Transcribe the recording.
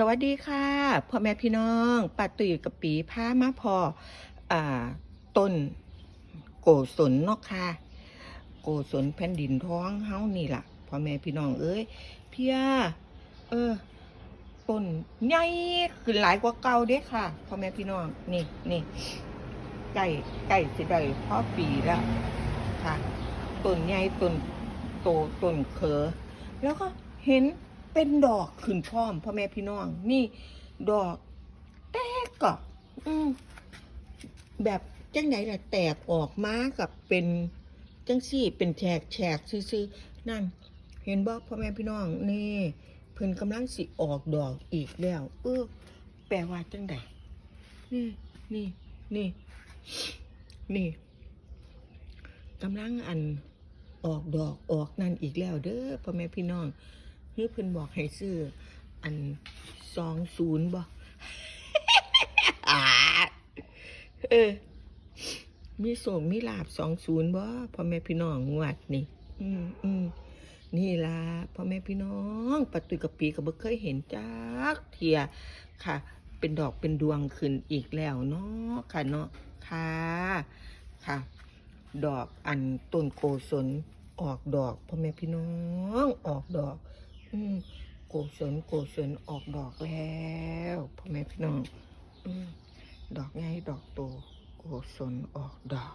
สวัสดีค่ะพ่อแม่พี่น้องป้าตุ๋ยกับปีพามาพออ่าต้นโกศลเนาะค่ะ โกศลแผ่นดินท้องเฮานี่ล่ะพ่อแม่พี่น้องเอ้ยเพียเออต้นใหญ่ขึ้นหลายกว่าเก่าเด้ค่ะพ่อแม่พี่น้องนี่นี่ใกล้ใกล้สิได้พ่อปีแล้วค่ะต้นใหญ่ต้นโตต้นเขอแล้วก็เห็น เป็นดอกขึ้นพร้อมพ่อแม่พี่น้อง นี่ดอก แตกก็อืมแบบจังไหนล่ะแตกออกมากับเป็นจังสี่เป็นแฉกแฉกซื่อๆนั่น เห็นบ่พ่อแม่พี่น้องนี่เพิ่นกำลังสิออกดอกอีกแล้ว เออแปลว่าจังไดนี่นี่นี่นี่กำลังอันออกดอกออกนั่นอีกแล้วเด้อพ่อแม่พี่น้อง คือเพิ่นบอกให้ซื้อ อันสองศูนย์บ่อ่าเออ มีส่งมีลาบสองศูนย์บ่พ่อแม่พี่น้องงวดนี่ อืมอืมนี่ล่ะพ่อแม่พี่น้องปัดตุยกับปีก็บ่เคยเห็นจักเทียค่ะ เป็นดอกเป็นดวงขึ้นอีกแล้วเนาะค่ะเนาะค่ะค่ะ ดอกอันต้นโกศลออกดอกพ่อแม่พี่น้องออกดอก ศลโกศลออกดอกแล้วพ่อแม่พี่น้องอดอกไงดอกโตโกศลออกดอก